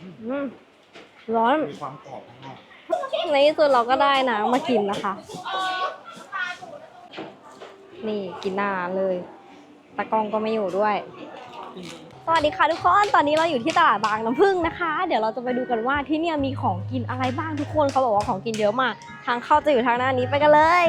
อืมร้อน มีความกรอบมากในที่สุดเราก็ได้น้ำมากินนะคะ นี่กินหน้าเลยตากล้องก็ไม่อยู่ด้วย สวัสดีค่ะทุกคน ตอนนี้เราอยู่ที่ตลาดบางน้ำพึ่งนะคะ เดี๋ยวเราจะไปดูกันว่าที่เนี่ยมีของกินอะไรบ้างทุกคนเขาบอกว่าของกินเยอะมาก ทางเข้าจะอยู่ทางหน้านี้ไปกันเลย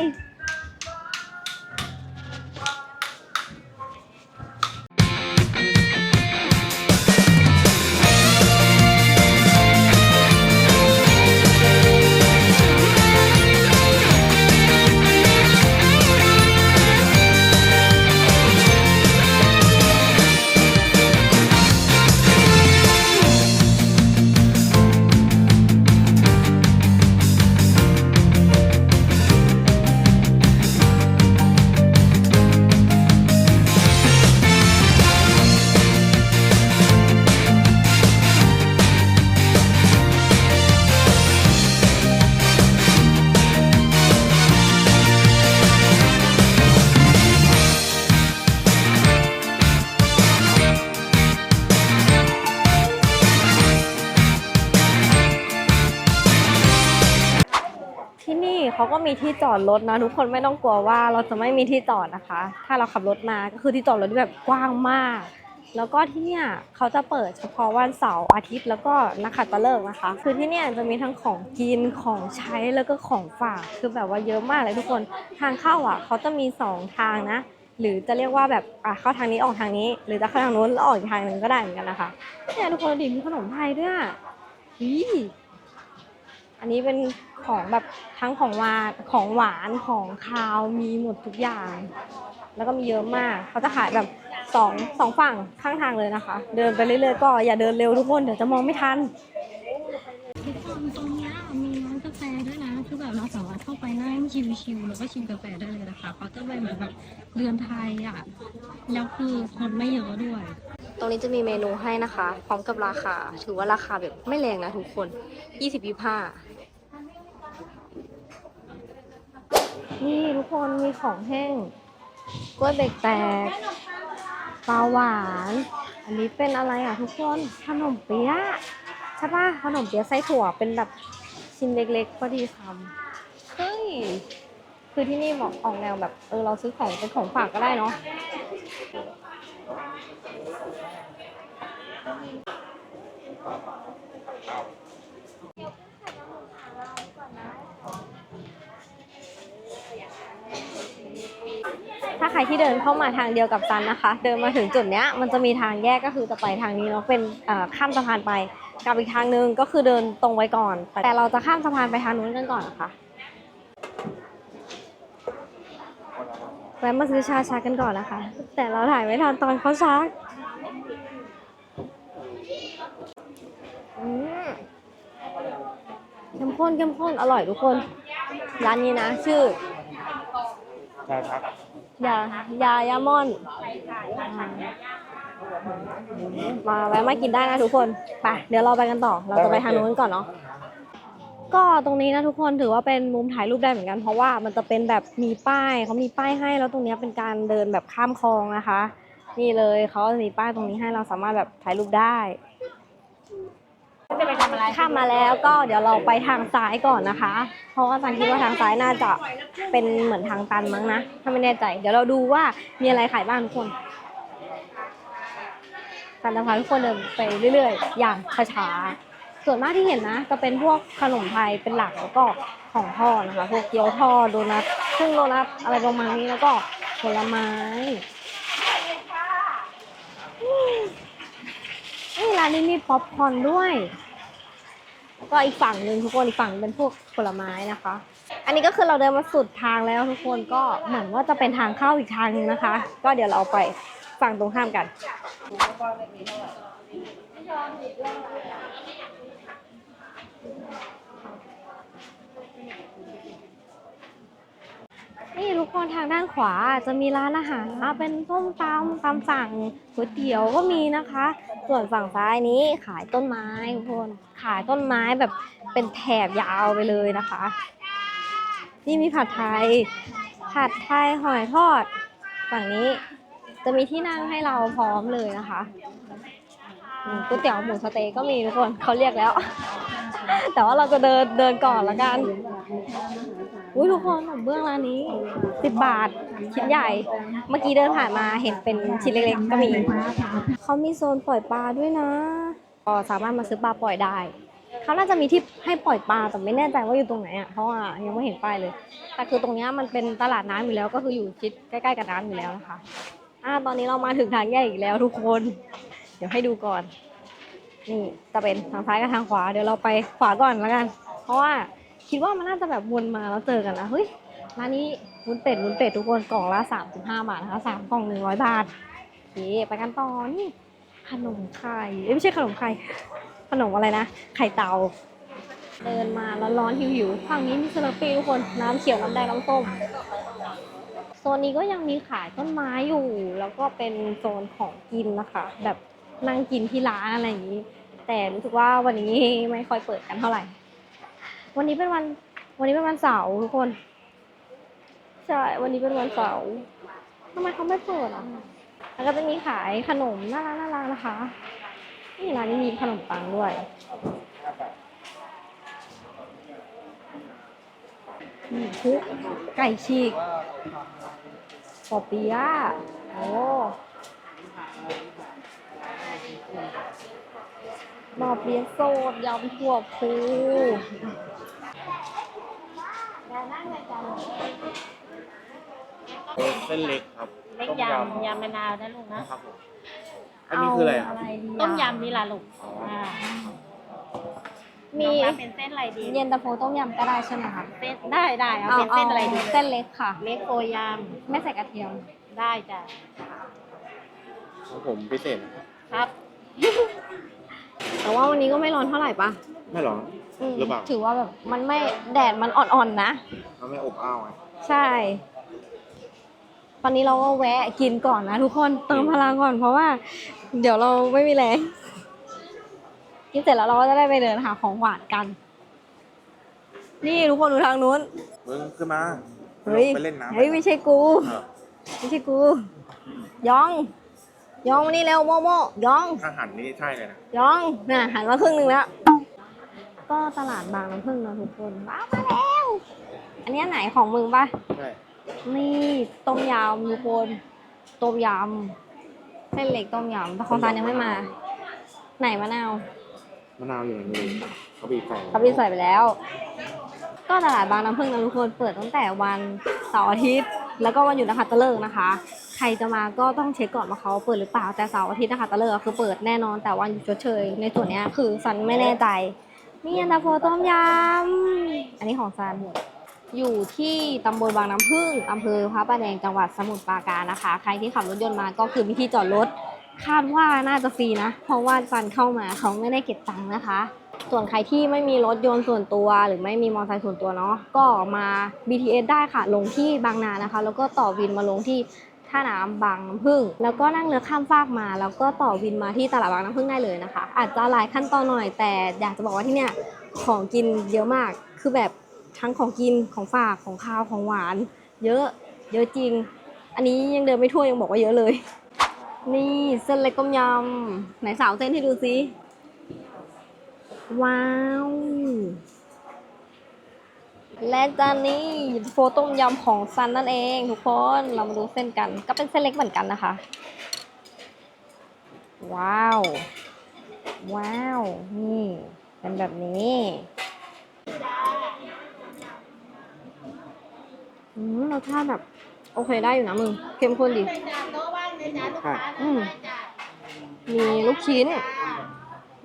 มีที่จอดรถนะทุกคนไม่ต้องกลัวว่าเราจะไม่มีที่จอดนะคะ ถ้าเราขับรถมาก็คือที่จอดรถแบบกว้างมาก แล้วก็ที่เนี่ยเขาจะเปิดเฉพาะวันเสาร์อาทิตย์แล้วก็นักขัตฤกษ์นะคะ คือที่เนี่ยจะมีทั้งของกินของใช้แล้วก็ของฝากคือแบบว่าเยอะมากเลยทุกคนทางเข้าอะเขาจะมีสองทางนะ หรือจะเรียกว่าแบบอะเข้าทางนี้ออกทางนี้ หรือจะเข้าทางนู้นแล้วออกอีกทางหนึ่งก็ได้เหมือนกันนะคะเนี่ยทุกคนดิมีขนมไทยด้วยอะ อีอันนี้เป็นของแบบทั้งของหวานของหวานของคาวมีหมดทุกอย่าง แล้วก็มีเยอะมากเขาจะขายแบบสองสองฝั่งข้างทางเลยนะคะ เดินไปเรื่อยๆก็อย่าเดินเร็วทุกคนเดี๋ยวจะมองไม่ทันทุกคนตรงเนี้ยมีร้านกาแฟด้วยนะคือแบบเราสามารถเข้าไปนั่งชิวๆแล้วก็ชิมกาแฟได้เลยนะคะเขาจะเป็นเหมือนแบบเรือนไทยอะแล้วคือคนไม่เยอะด้วย ตรงนี้จะมีเมนูให้นะคะ พร้อมกับราคา ถือว่าราคาแบบไม่แรงนะทุกคน 20 25 นี่ทุกคนมีของแห้งกล้วยเบรกแตกปลาหวาน อันนี้เป็นอะไรอะทุกคนขนมเปี๊ยะใช่ปะขนมเปี๊ยะไส้ถั่วเป็นแบบชิ้นเล็กๆพอดีคำเฮ้ยคือที่นี่บอกออกแนวแบบเออเราซื้อของเป็นของฝากก็ได้เนาะ ถ้าใครที่เดินเข้ามาทางเดียวกับซันนะคะ เดินมาถึงจุดเนี้ยมันจะมีทางแยกก็คือจะไปทางนี้เนาะเป็นข้ามสะพานไปกับอีกทางนึงก็คือเดินตรงไว้ก่อน แต่เราจะข้ามสะพานไปทางนู้นกันก่อนนะคะแวะมาซื้อชาชักกันก่อนนะคะ แต่เราถ่ายไม่ทันตอนเขาชักเข้มข้นเข้มข้นอร่อยทุกคน ร้านนี้นะ ชื่อๆใช่ครับ ยายายามอน มาแวะมากินได้นะทุกคนไปเดี๋ยวเราไปกันต่อ เราจะไปทางนู้นก่อนเนาะก็ตรงนี้นะทุกคนถือว่าเป็นมุมถ่ายรูปได้เหมือนกัน เพราะว่ามันจะเป็นแบบมีป้ายเขามีป้ายให้แล้วตรงเนี้ยเป็นการเดินแบบข้ามคลองนะคะ นี่เลยเขาจะมีป้ายตรงนี้ให้เราสามารถแบบถ่ายรูปได้ จะไปทำอะไรข้ามมาแล้วก็เดี๋ยวเราไปทางซ้ายก่อนนะคะ เพราะว่าซันคิดว่าทางซ้ายน่าจะเป็นเหมือนทางตันมั้งนะ ถ้าไม่แน่ใจ เดี๋ยวเราดูว่ามีอะไรขายบ้างทุกคนซันจะพาทุกคนเดินไปเรื่อยๆ อย่างช้าๆ ส่วนมากที่เห็นนะจะเป็นพวกขนมไทยเป็นหลักแล้วก็ของทอดนะคะ พวกเกี๊ยวทอดโดนัทซึ่งโดนัทอะไรประมาณนี้แล้วก็ผลไม้อืม นี่ร้านนี้มีป๊อปคอร์นด้วย แล้วก็อีกฝั่งหนึ่งทุกคนอีกฝั่งเป็นพวกผลไม้นะคะ อันนี้ก็คือเราเดินมาสุดทางแล้วทุกคนก็เหมือนว่าจะเป็นทางเข้าอีกทางนึงนะคะ ก็เดี๋ยวเราไปฝั่งตรงข้ามกัน นี่ทุกคนทางด้านขวาจะมีร้านอาหารนะเป็นส้มตำตำสั่งก๋วยเตี๋ยวก็มีนะคะ ส่วนฝั่งซ้ายนี้ขายต้นไม้ทุกคนขายต้นไม้แบบเป็นแถบยาวไปเลยนะคะ นี่มีผัดไทย ผัดไทยหอยทอด ฝั่งนี้จะมีที่นั่งให้เราพร้อมเลยนะคะก๋วยเตี๋ยวหมูสเต๊ะก็มีทุกคนเขาเรียกแล้ว แต่ว่าเราจะเดินเดินก่อนละกัน อุ้ยทุกคนขนมเบื้องร้านนี้สิบบาทชิ้นใหญ่ เมื่อกี้เดินผ่านมาเห็นเป็นชิ้นเล็กๆ ก็มีเขามีโซนปล่อยปลาด้วยนะก็สามารถมาซื้อปลาปล่อยได้เขาน่าจะมีที่ให้ปล่อยปลาแต่ไม่แน่ใจว่าอยู่ตรงไหนอะเพราะว่ายังไม่เห็นป้ายเลย แต่คือตรงนี้มันเป็นตลาดน้ำอยู่แล้วก็คืออยู่ชิดใกล้ๆกับน้ำอยู่แล้วนะคะอ่าตอนนี้เรามาถึงทางแยกอีกแล้วทุกคน เดี๋ยวให้ดูก่อน นี่จะเป็นทางซ้ายกับทางขวา เดี๋ยวเราไปขวาก่อนแล้วกัน เพราะว่า คิดว่ามันน่าจะแบบวนมาแล้วเจอกันนะเฮ้ยร้านนี้วุ้นเป็ดวุ้นเป็ดทุกคนกล่องละสามสิบห้าบาทนะคะสามกล่องหนึ่งร้อยบาทโอเคไปกันต่อนี่ขนมไข่เอ้ยไม่ใช่ขนมไข่ขนมอะไรนะ ไข่เตา เดินมาแล้วร้อนๆหิวฝั่งนี้มีสลัดปีทุกคนน้ำเขียวน้ำแดงน้ำส้มโซนนี้ก็ยังมีขายต้นไม้อยู่ แล้วก็เป็นโซนของกินนะคะ แบบนั่งกินที่ร้านอะไรอย่างนี้ แต่รู้สึกว่าวันนี้ไม่ค่อยเปิดกันเท่าไหร่ วันนี้เป็นวัน วันนี้เป็นวันเสาร์ทุกคน ใช่ วันนี้เป็นวันเสาร์ทำไมเขาไม่เปิดอะ แล้วก็จะมีขายขนมน่ารักน่ารักนะคะ นี่ร้านนี้มีขนมปังด้วยหมูคุกไก่ฉีกปอเปี๊ยะโอ้บอเปี๊ยะโซดยำถั่วพู เส้นเล็กครับเล็กต้มยำยำมะนาวนะลูกนะ ครับผมอันนี้คืออะไรครับดีอะต้มยำนี่ล่ะลูกอ่ามีน้องรับเป็นเส้นอะไรดี เย็นตาโฟต้มยำก็ได้ใช่ไหมคะเส้นได้ได้เอาเป็นเส้นอะไรดีเส้นเล็กค่ะ เล็กโกยไม่ใส่กระเทียมำได้จ้ะของผมพิเศษนะครับครับ แต่ว่าวันนี้ก็ไม่ร้อนเท่าไหร่ปะไม่หรออืมหรือเปล่า ถือว่าแบบมันไม่แดดมันอ่อนๆนะมันไม่อบอ้าวไง ใช่ต อนนี้เราก็แวะกินก่อนนะทุกคนเติมพลังก่อนเพราะว่า เดี๋ยวเราไม่มีแรงกินเสร็จแล้วเราก็จะได้ไปเดินหาของหวานกัน นี่ทุกคนดูทางนู้นมึงขึ้นมาเฮ้ยไปเล่นน้ำเฮ้ยไม่ใช่กูเออไม่ใช่กูยอง ยองมานี่เร็วโมโมยองถ้าหันนี่ใช่เลยนะยองน่ะหันมาครึ่งหนึ่งแล้วก็ตลาดบางน้ำพึ่งนะทุกคนว้าวมาแล้วอันนี้ไหนของมึงปะใช่ นี่ต้มยำทุกคนต้มยำเส้นเล็กต้มยำแต่ของซานยังไม่มา ไหนมะนาวมะนาวอยู่ในมือเขาบีบใส่เขาพี่ใส่ไปแล้ว ก็ตลาดบางน้ำพึ่งนะทุกคนเปิดตั้งแต่วันเสาร์อาทิตย์ แล้วก็วันหยุดนะคะตะเลิกนะคะ ใครจะมาก็ต้องเช็คก่อนว่าเขาเปิดหรือเปล่าแต่เสาร์อาทิตย์นะคะตะเลิกคือเปิดแน่นอนแต่วันหยุดชดเชยในส่วนเนี้ยคือซันไม่แน่ใจนี่ยันตาโฟต้มยำอันนี้ของซัน อยู่ที่ตำบลบางน้ำพึ่งอำเภอพระประแดงจังหวัดสมุทรปราการนะคะ ใครที่ขับรถยนต์มาก็คือมีที่จอดรถ คาดว่าน่าจะฟรีนะ เพราะว่าฟันเข้ามาเขาไม่ได้เก็บตังค์นะคะ ส่วนใครที่ไม่มีรถยนต์ส่วนตัวหรือไม่มีมอเตอร์ไซค์ส่วนตัวเนาะก็มา BTS ได้ค่ะ ลงที่บางนานะคะ แล้วก็ต่อวินมาลงที่ท่าน้ำบางน้ำพึ่ง แล้วก็นั่งเรือข้ามฟากมา แล้วก็ต่อวินมาที่ตลาดบางน้ำพึ่งได้เลยนะคะ อาจจะหลายขั้นตอนหน่อยแต่อยากจะบอกว่าที่เนี่ยของกินเยอะมากคือแบบ ทั้งของกินของฝากของข้าวของหวาน เยอะ เยอะจริง อันนี้ยังเดินไม่ทั่วยังบอกว่าเยอะเลย นี่เส้นเล็กต้มยำไหนสาวเส้นให้ดูซิว้าว และจานนี้โฟต้มยำของซันนั่นเองทุกคนเรามาดูเส้นกัน ก็เป็นเส้นเล็กเหมือนกันนะคะ ว้าว ว้าว นี่เป็นแบบนี้ อืมรสชาติแบบ โอเคได้อยู่นะมึง เข้มข้นดีใช่อืมมีลูกชิ้น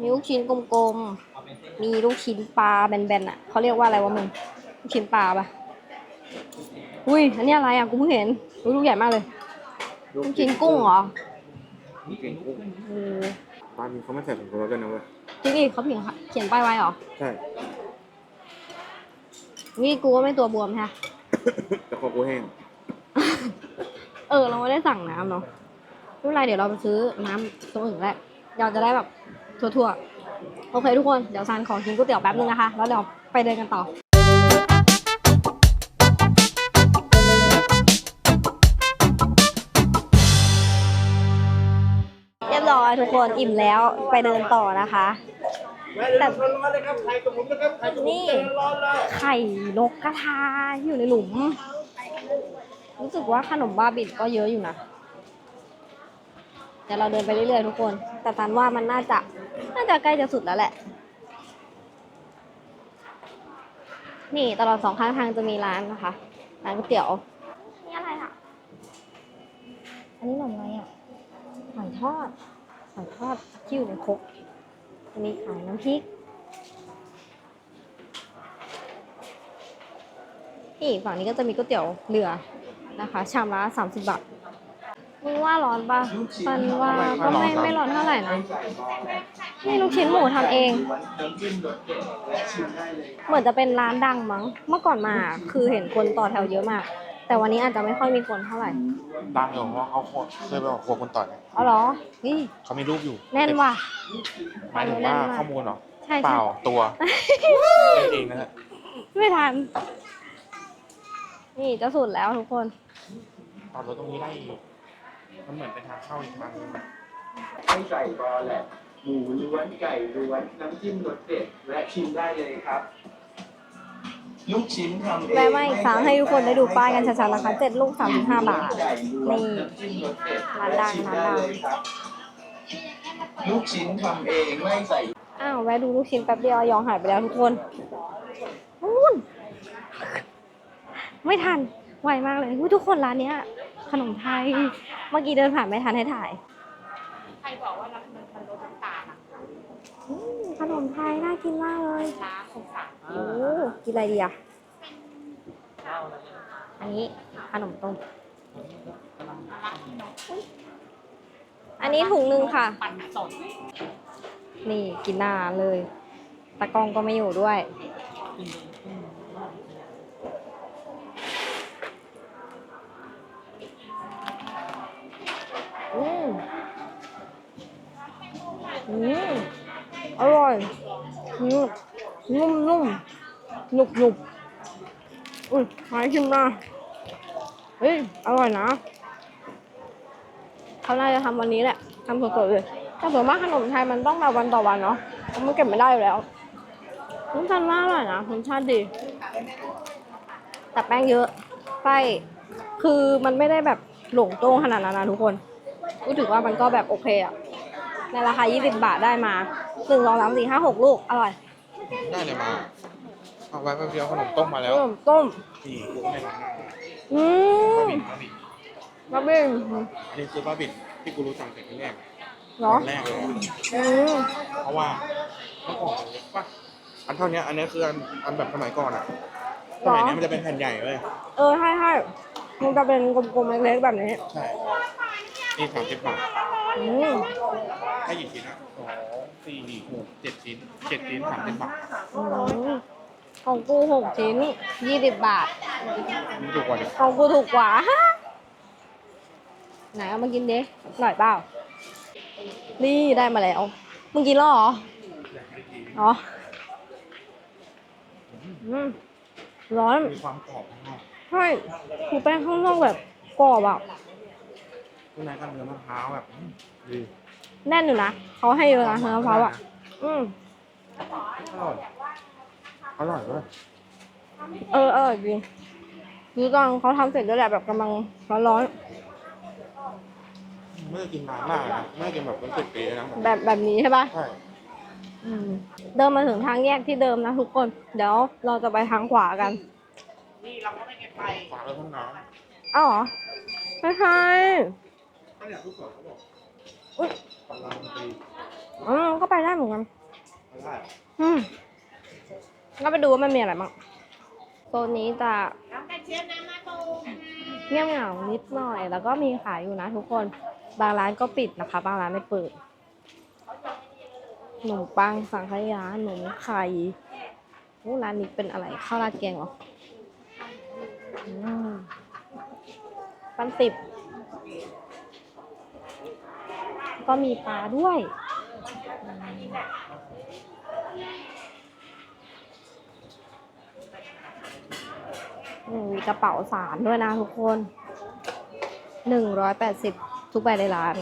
มีลูกชิ้นกลมๆ มีลูกชิ้นปลาแบนๆอะเขาเรียกว่าอะไรวะมึง ลูกชิ้นปลาปะอุ้ย อันนี้อะไรอะ กูเพิ่งเห็นอุ๊ยลูกใหญ่มากเลย ลูกชิ้นกุ้งเหรอลูกชิ้นกุ้งโอ้ร้านนี้เขาไม่ใส่ผงชูรสด้วยนะเว้ยจริงดิเขาเขียนเขียนป้ายไว้เหรอ ใช่ นี่กูก็ไม่ตัวบวมใช่ปะ แต่คอกูแห้งเออ เราไม่ได้สั่งน้ำเนาะไม่เป็นไรเดี๋ยวเราไปซื้อน้ำตรงอื่นแหละเราจะได้แบบทั่วๆ โอเคทุกคน เดี๋ยวซันขอกินก๋วยเตี๋ยวแป๊บนึงนะคะ แล้วเดี๋ยวไปเดินกันต่อ เรียบร้อยทุกคนอิ่มแล้วไปเดินต่อนะคะ แต่นี่ไข่นกกระทาอยู่ในหลุม รู้สึกว่าขนมบ้าบินก็เยอะอยู่นะเดี๋ยวเราเดินไปเรื่อยๆทุกคน แต่ตันว่ามันน่าจะ น่าจะใกล้จะสุดแล้วแหละ นี่ตลอดสองข้างทางจะมีร้านนะคะร้านก๋วยเตี๋ยวนี่อะไรอะ อันนี้ขนมอะไรอะหอยทอดหอยทอดที่อยู่ในครก อันนี้ขายน้ำพริก นี่ฝั่งนี้ก็จะมีก๋วยเตี๋ยวเรือนะคะ ชามละสามสิบบาทมึงว่าร้อนปะปันว่าก็ไม่ไม่ร้อนเท่าไหร่นะนี่ลูกชิ้นหมูทำเอง เหมือนจะเป็นร้านดังมั้ง เมื่อก่อนมาคือเห็นคนต่อแถวเยอะมาก แต่วันนี้อาจจะไม่ค่อยมีคนเท่าไหร่ดังอยู่เพราะเขาเคยไปออกครัวคนต่อยอ๋อเหรอนี่เขามีรูปอยู่แน่นว่ะ หมายถึงว่าข้อมูลเหรอใช่เปใช่ล่าตัวเองนะฮะไม่ทัน นี่จะสุดแล้วทุกคน ตอนรถตรงนี้ได้อีกมันเหมือนเป็นทางเข้าอีกทางนึงให้ไก่บอแหละหมูล้วนไก่ล้วนน้ำจิ้มรสเด็ดและชิมได้เลยครับ ลูกชิ้นทำเองแวะมาอีกครั้งให้ทุกคนได้ดูป้ายกันชัดๆนะคะเจ็ดลูกสามสิบห้าบาทไก่ล้วนนี่น้ำจิ้มรสเด็ดร้านดังและชิมร้านดังได้เลยครับลูกชิ้นทำเองไม่ใส่ อ้าวแวะดูลูกชิ้นแป๊บเดียวยองหายไปแล้วทุกคนนู่นไม่ทัน ไวมากเลยอุ๊ยทุกคนร้านเนี้ย ขนมไทย เมื่อกี้เดินผ่านไม่ทันให้ถ่าย ใครบอกว่ามันมันลดน้ำตาลอะ อื มขนมไทยน่ากินมากเลยล้างสงสาโอ้กินอะไรดีอะอันนี้ขนมต้มอันนี้ถุงหนึ่งค่ะ ปั่นสดนี่กินหน้าเลยตะกองก็ไม่อยู่ด้วย อืมอืม อร่อยนุ่มนุ่มนุ่มหนุบหนุบอุ้ยหายชิมมาเฮ้ย อร่อยนะ เขาน่าจะทำวันนี้แหละทำสดๆเลย แต่ส่วนมากขนมไทยมันต้องแบบวันต่อวันเนาะเพราะมันเก็บไม่ได้อยู่แล้วรสชาติมากเลยนะรสชาติดี แต่แป้งเยอะไส้คือมันไม่ได้แบบหลงโต้งขนาดนั้นนะทุกคน ก็ถือว่ามันก็แบบโอเคอะในราคา 20 บาทได้มา หนึ่งสองสามสี่ห้าหกลูก อร่อยได้เลยมา เอาไว้แป๊บเดียวขนมต้มมาแล้วขนมต้ม นี่ลูกในร้านอืมบ้าบินบ้าบินมาบินอันนี้คือบ้าบินที่กูรู้จักแต่ที่แรกเหรตออนแรกเลยอะอืมเพราะว่าเมื่อก่อนมันเล็กป่ะอันเท่านี้อันนี้คืออันอันแบบสมัยก่อนอะสมัยนี้มันจะเป็นแผ่นใหญ่เลยเออใช่ใช่มันจะเป็นกลมๆเล็กๆแบบนี้ ใช่นี่สามสิบบาทอืมให้กี่ชิ้นอะ สองสี่หกเจ็ดชิ้นเจ็ดชิ้นสามสิบบาทอืมของกูหกชิ้นยี่สิบบาทนี่ถูกกว่าดิของกูถูกกว่า ไหนเอามากินดิหน่อยเปล่า นี่ได้มาแล้ว มึงกินแล้วเหรอ อ๋ออืมร้อน มีความกรอบข้างนอกใช่คือแป้งข้างนอกแบบกรอบอะข้างในก็เนื้อมะพร้าวแบบอืมดี แน่นอยู่นะเขาให้เยอะนะเนื้อมะพร้าวอะ อืมอร่อยอร่อยด้วยเออเออจริงคือตอนเขาทำเสร็จด้วยแหละแบบกำลังร้อนไม่ได้กินนานมากนะไม่ได้กินแบบเป็นสิบปีแล้วนะๆแบบแบบนี้ใช่ปะ ใช่อืมเดินมาถึงทางแยกที่เดิมนะทุกคน เดี๋ยวเราจะไปทางขวากันฝากไว้ห้องน้อ้าวเหรอไม่ใช่ำก็อยากทุกคนเขาบอกอุ๊ยกำลังตี อืมก็ไปได้เหมือนกันไม่ได้อืมก็ไปดูว่ามันมีอะไรบ้างโซนนี้จะเงียบเหงานิดหน่อย แล้วก็มีขายอยู่นะทุกคน บางร้านก็ปิดนะคะ บางร้านไม่เปิดขนมปังสังขยาขนมไข่โอ้ร้านนี้เป็นอะไรข้าวราดแกงเหรออืมปันติบ ก็มีปลาด้วยมมีกระเป๋าสารด้วยนะทุกคน หนึ่งร้อยแปดสิบทุกใบในร้าน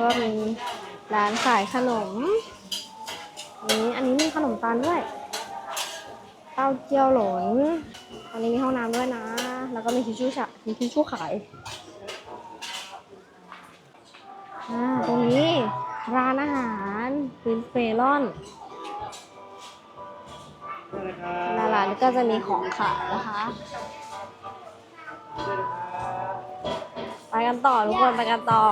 ก็มีร้านขายขนม นี้อันนี้มีขนมตาลด้วย เต้าเจี้ยวหลน อันนี้มีห้องน้ำด้วยนะ แล้วก็มีทิชชู่ฉะมีทิชชู่ขายอ่าตรงนี้ร้านอาหารฟินเฟลอนนาร้านก็จะมีของขายนะคะ ไปกันต่อทุกคนไปกันต่อ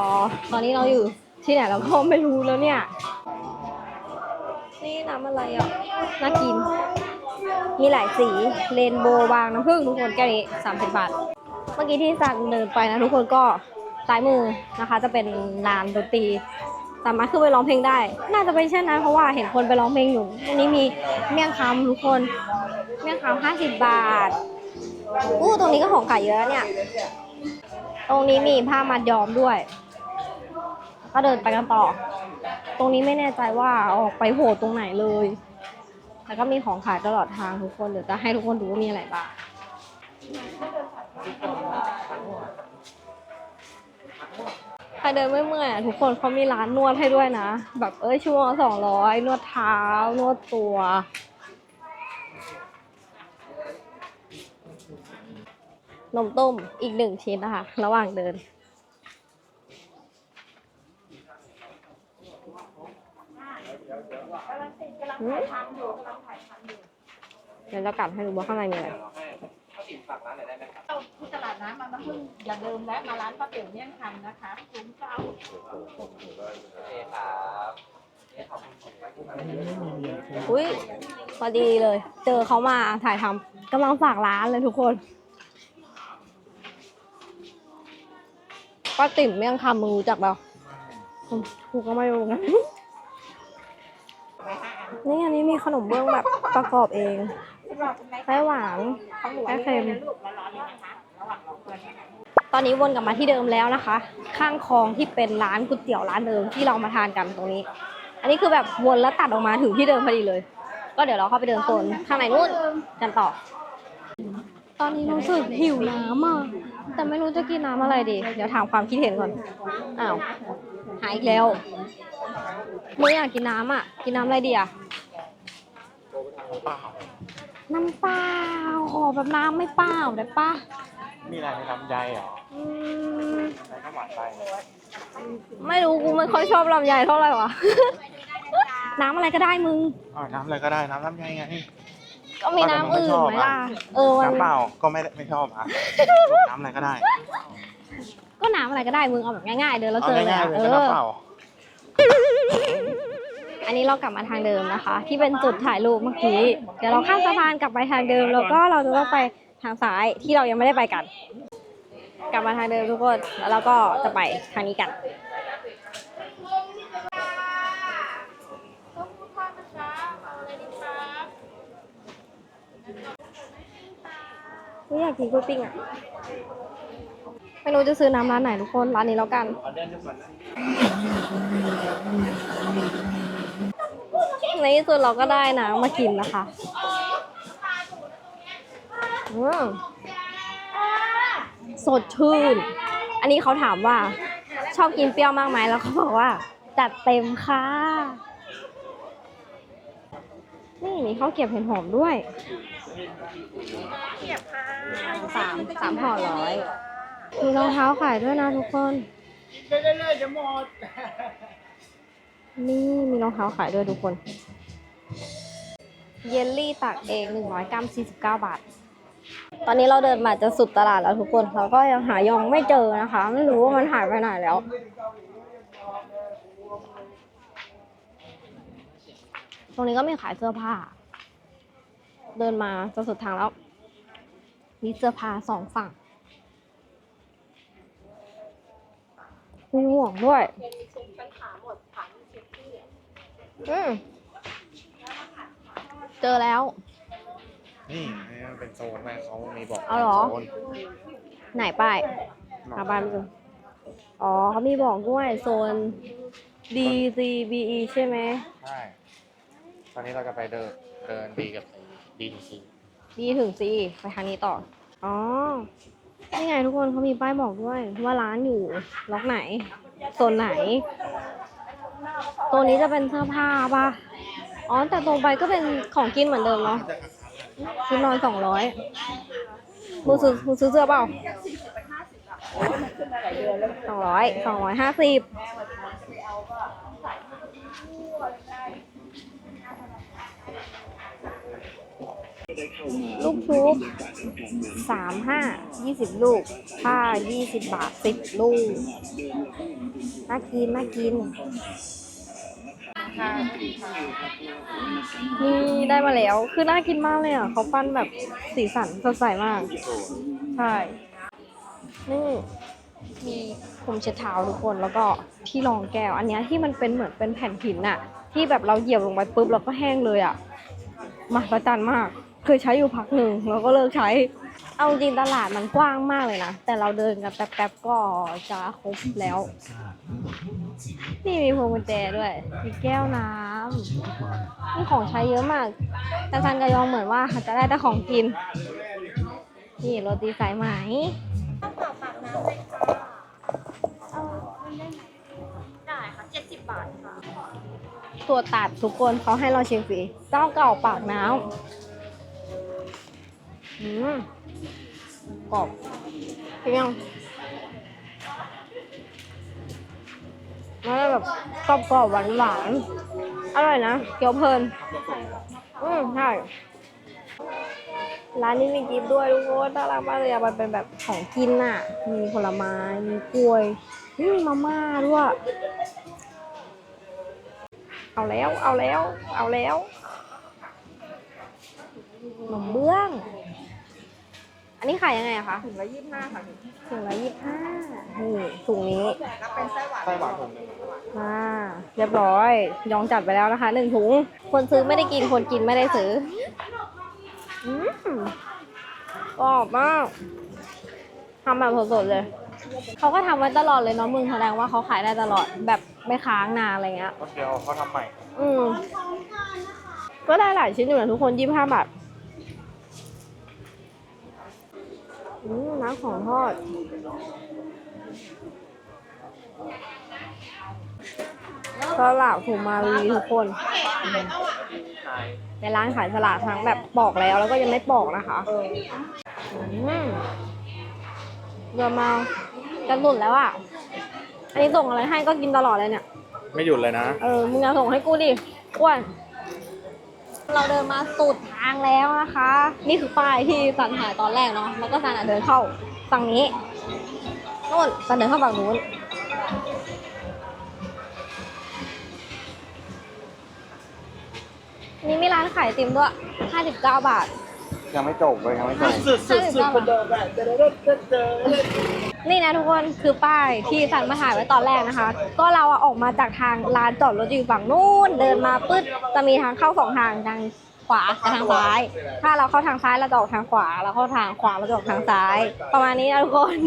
ตอนนี้เราอยู่ที่ไหนเราก็ไม่รู้แล้วเนี่ย นี่น้ำอะไรอะ น่ากิน มีหลายสีเรนโบว์บางน้ำผึ้งทุกคนแก้วนี้สามสิบบาท เมื่อกี้ที่สั่งเดินไปนะทุกคนก็ซ้ายมือนะคะ จะเป็นลานดนตรีสามารถขึ้นไปร้องเพลงได้ น่าจะเป็นเช่นนั้นเพราะว่าเห็นคนไปร้องเพลงอยู่ตรงนี้มีเมี่ยงคำทุกคนเมี่ยงคำห้าสิบบาทอู้ตรงนี้ก็ของขายเยอะเนี่ย ตรงนี้มีผ้ามัดย้อมด้วย ก็เดินไปกันต่อ ตรงนี้ไม่แน่ใจว่าออกไปโผล่ตรงไหนเลย แล้วก็มีของขายตลอดทางทุกคนเดี๋ยวจะให้ทุกคนดูว่ามีอะไรบ้างใครเดินไม่เมื่อยทุกคนเขามีร้านนวดให้ด้วยนะ แบบเอ้ยชั่วโมงสองร้อยนวดเท้า นวดตัว นมต้มอีกหนึ่งชิ้นนะคะ ระหว่างเดิน อืมเดี๋ยวจะกลับให้ดูว่าข้างในมีอะไรที่ตลาดน้ำบางน้ำพึ่งอย่าลืมแวะมาร้านป้าเตี๋ยวเมี่ยงคำนะคะคุ้มเก้าอุ้ยพอดีเลย เจอเขามาถ่ายทำกำลังฝากร้านเลยทุกคนป้าติ๋มเมี่ยงคำมึงรู้จักเปล่าอืมกูก็ไม่รู้นะ นี่อันนี้มีขนมเบื้องแบบประกอบเองไส้หวานไส้เค็มตอนนี้วนกลับมาที่เดิมแล้วนะคะ ข้างคลองที่เป็นร้านก๋วยเตี๋ยวร้านเดิมที่เรามาทานกันตรงนี้ อันนี้คือแบบวนแล้วตัดออกมาถึงที่เดิมพอดีเลย ก็เดี๋ยวเราเข้าไปเดินโซนข้างในนู่นกันต่อ ตอนนี้รู้สึกหิวน้ำอะแต่ไม่รู้จะกินน้ำอะไรดี เดี๋ยวถามความคิดเห็นก่อนอ้าว หายอีกแล้ว ไม่อยากกินน้ำอะ กินน้ำอะไรดีอะ น้ำเปล่าขอแบบน้ำไม่เปล่าได้ปะมีอะไรในลำไยเหรออืมใส่ข้าวหวานไปไม่รู้กูไม่ค่อยชอบลำไยเท่าไหร่วะ น้ำอะไรก็ได้มึง อ๋อน้ำอะไรก็ได้น้ำลำไยไง ก็มีน้ำอื่นไหมล่ะ เออมัน น้ำเปล่าก็ไม่ได้ไม่ชอบอะ น้ำอะไรก็ได้ ก็น้ำอะไรก็ได้มึงเอาแบบง่ายๆเดินแล้วเอาเจอเลยง่ายอะๆเลยเอก็อน้ำเปล่าอันนี้เรากลับมาทางเดิมนะคะ ที่เป็นจุดถ่ายรูปเมื่อกี้ เดี๋ยวเราข้ามสะพานกลับไปทางเดิม แล้วก็เราจะต้องไปทางซ้ายที่เรายังไม่ได้ไปกัน กลับมาทางเดิมทุกคนแล้วเราก็จะไปทางนี้กัน ไม่อยากกินกล้วยปิ้งอะ ไม่รู้จะซื้อน้ำร้านไหนทุกคน ร้านนี้แล้วกัน ในที่สุดเราก็ได้น้ำมากินนะคะอืมสดชื่น อันนี้เขาถามว่า ชอบกินเปรี้ยวมากไหมแล้วเขาบอกว่า จัดเต็มค่ะ นี่มีข้าวเกรียบเห็ดหอมด้วยสามสามห่อร้อย มีรองเท้าขายด้วยนะทุกคน กินี่มีรองเท้าขายด้วยทุกคน เยลลี่ตักเอง100กรัม49 บาท ตอนนี้เราเดินมาจะสุดตลาดแล้วทุกคน เราก็ยังหายองไม่เจอนะคะ ไม่รู้ว่ามันหายไปไหนแล้ว ตรงนี้ก็มีขายเสื้อผ้า เดินมาจะสุดทางแล้ว มีเสื้อผ้าสองฝั่ง มีหมวกด้วย อืมเจอแล้ว นี่นี่มันเป็นโซนแม่เขามีบอกเอาเหรอโซนไหนป้ายหาป้ายไม่เจออ๋อเขามีบอกด้วยโซน D C B E ใช่ไหม ใช่ตอนนี้เราจะไปเดินเดินดีกับดีทีซี D ถึง C ไปทางนี้ต่อ อ๋อ นี่ไงทุกคนเขามีป้ายบอกด้วย ว่าร้านอยู่ล็อกไหนโซนไหน ตัวนี้จะเป็นเสื้อผ้าปะอ๋อ แต่ตรงไปก็เป็นของกินเหมือนเดิมเนาะชุดนอนสองร้อยมึงซื้อมึงซื้อเสื้อเปล่าสองร้อยสองร้อยห้าสิบ ลูกชุบสามห้ายี่สิบลูกผ้ายี่สิบบาทสิบลูก น่ากินน่ากิน นี่ได้มาแล้ว คือน่ากินมากเลยอะ เขาปั้นแบบสีสันสดใสมาก ใช่ นี่มีผมเช็ดเท้าทุกคนแล้วก็ที่รองแก้ว อันนี้ที่มันเป็นเหมือนเป็นแผ่นหินน่ะ ที่แบบเราเหยียบลงไปปุ๊บแล้วก็แห้งเลยอะมหัศจรรย์มาก เคยใช้อยู่พักหนึ่งแล้วก็เลิกใช้ เอาจริงตลาดมันกว้างมากเลยนะ แต่เราเดินกันแป๊บๆก็จะครบแล้ว นี่มีพวงกุญแจด้วย มีแก้วน้ำมีของใช้เยอะมากแต่ซันกะยองเหมือนว่าจะได้แต่ของกิน นี่โรตีสายไหมตัวตัดทุกคนเขาให้เราชิมฟรีเจ้าเก่าปากน้ำ อืมกรอบเพียงแล้วแบบกรอบกรอบหวานหวานอร่อยนะเกี๊ยวเพลิน อืมใช่ร้านนี้มีกิฟด้วยทุกคนน่ารักมากเลยอะมันเป็นแบบของกินน่ะ มีผลไม้ มีกล้วยนี่มีมาม่าด้วย เอาแล้ว เอาแล้ว เอาแล้วขนมเบื้อง อันนี้ขายยังไงอะคะถุงละยี่สิบห้าค่ะถุงละยี่สิบห้านี่ถุงนี้แล้วเป็นไส้หวานไส้หวานผมหนึ่งอ่าเรียบร้อย ยองจัดไปแล้วนะคะหนึ่งถุง คนซื้อไม่ได้กินคนกินไม่ได้ซื้ออืมกรอบมากทำแบบสดๆเลย เขาก็ทำไว้ตลอดเลยเนาะมึงแสดงว่าเขาขายได้ตลอดแบบไม่ค้างนานอะไรเงี้ย ก็เดียวเขาทำใหม่ อืมก็ได้หลายชิ้นอยู่นะทุกคนยี่ห้าบาท อืมน้ำของทอด สลากถูกมารีทุกคน ในร้านขายสลากทั้งแบบปอกแล้วแล้วก็ยังไม่ปอกนะคะอืมเดี๋ยวมาจะหลุดแล้วอะ อันนี้ส่งอะไรให้ก็กินตลอดเลยเนี่ย ไม่หยุดเลยนะ เออ มึงเอาส่งให้กูดิอ้วน เราเดินมาสุดทางแล้วนะคะ นี่คือป้ายที่สันถ่ายตอนแรกเนาะแล้วก็สันอะเดินเข้าฝั่งนี้นู่นสันเดินเข้าฝั่งนู้นนี่มีร้านขายไอติมด้วย 59 บาท ยังไม่จบเลยยังไม่จบ59บาท นี่นะทุกคนคือป้ายที่สันมาถ่ายไว้ตอนแรกนะคะ ก็เราอะออกมาจากทางร้านจอดรถอยู่ฝั่งนู้นเดินมาปึ๊ดจะมีทางเข้าสองทางทางขวากับทางซ้าย ถ้าเราเข้าทางซ้ายเราจะออกทางขวาเราเข้าทางขวาเราจะออกทางซ้าย ประมาณนี้นะทุกคน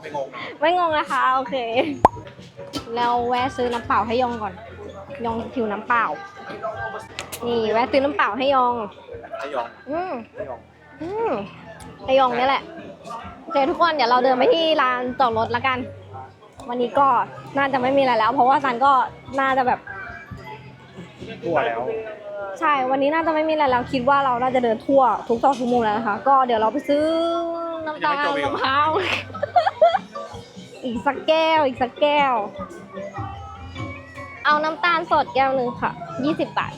ไม่งงไม่งงนะคะโอเค แล้วแวะซื้อน้ำเปล่าให้ยองก่อน ยองผิวน้ำเปล่า นี่แวะซื้อน้ำเปล่าให้ยองไอ้ยอง อืมไอ้ยองอืมไอยองนี่แหละ โอเคทุกคนเดี๋ยวเราเดินไปที่ลานจอดรถละกัน วันนี้ก็น่าจะไม่มีอะไรแล้ว เพราะว่าซันก็น่าจะแบบ ทั่วแล้ว ใช่ วันนี้น่าจะไม่มีอะไรแล้วคิดว่าเราน่าจะเดินทั่วทุกซอกทุกมุมแล้วนะคะ ก็เดี๋ยวเราไปซื้อน้ำตาลยังไม่จบอีกเหรอ มะพร้าวอีกสักแก้ว อีกสักแก้ว เอาน้ำตาลสดแก้วหนึ่งค่ะ20บาท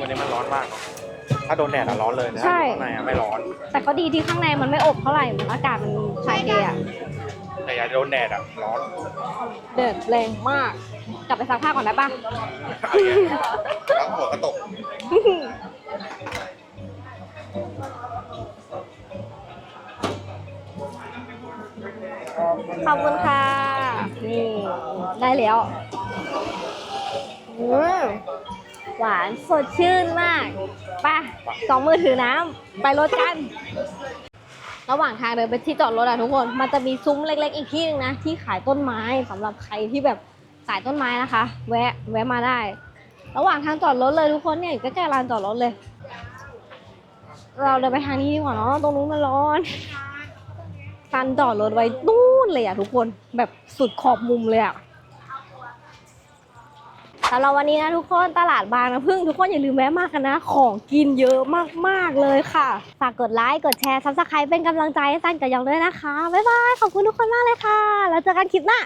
วันนี้มันร้อนมากเนอะ ถ้าโดนแดดอะร้อนเลยนะใช่ข้างในอะไม่ร้อน แต่ก็ดีที่ข้างในมันไม่อบเท่าไหร่มันอากาศมันชายเทอะแต่อย่าโดนแดดอะร้อน เดือดแรงมาก กลับไปซักผ้าก่อนได้ปะทั้งหัวกระตก ขอบคุณค่ะ นี่ ได้แล้วอืม หวานสดชื่นมากไป่ะสองมือถือน้ำไปรถกัน ระหว่างทางเดินไปที่จอดรถอะทุกคน มันจะมีซุ้มเล็ก ๆ อีกที่หนึงนะ ที่ขายต้นไม้สำหรับใครที่แบบสายต้นไม้นะคะ แวะแวะมาได้ ระหว่างทางจอดรถเลยทุกคนเนี่ยอยู่ใกล้ๆลานจอดรถเลย เราเดินไปทางนี้ดีกว่าเนาะตรงนู้นมันร้อนซันจอดรถไว้นู่นเลยอะทุกคนแบบสุดขอบมุมเลยอะ สำหรับวันนี้นะทุกคนตลาดบางนะพึ่งทุกคนอย่าลืมแวะมากันนะ ของกินเยอะมากๆเลยค่ะ ฝากกดไลค์กดแชร์ซับสไครป์เป็นกำลังใจให้ซันกับยองด้วยนะคะ บ๊ายบาย ขอบคุณทุกคนมากเลยค่ะ แล้วเจอกันคลิปหน้า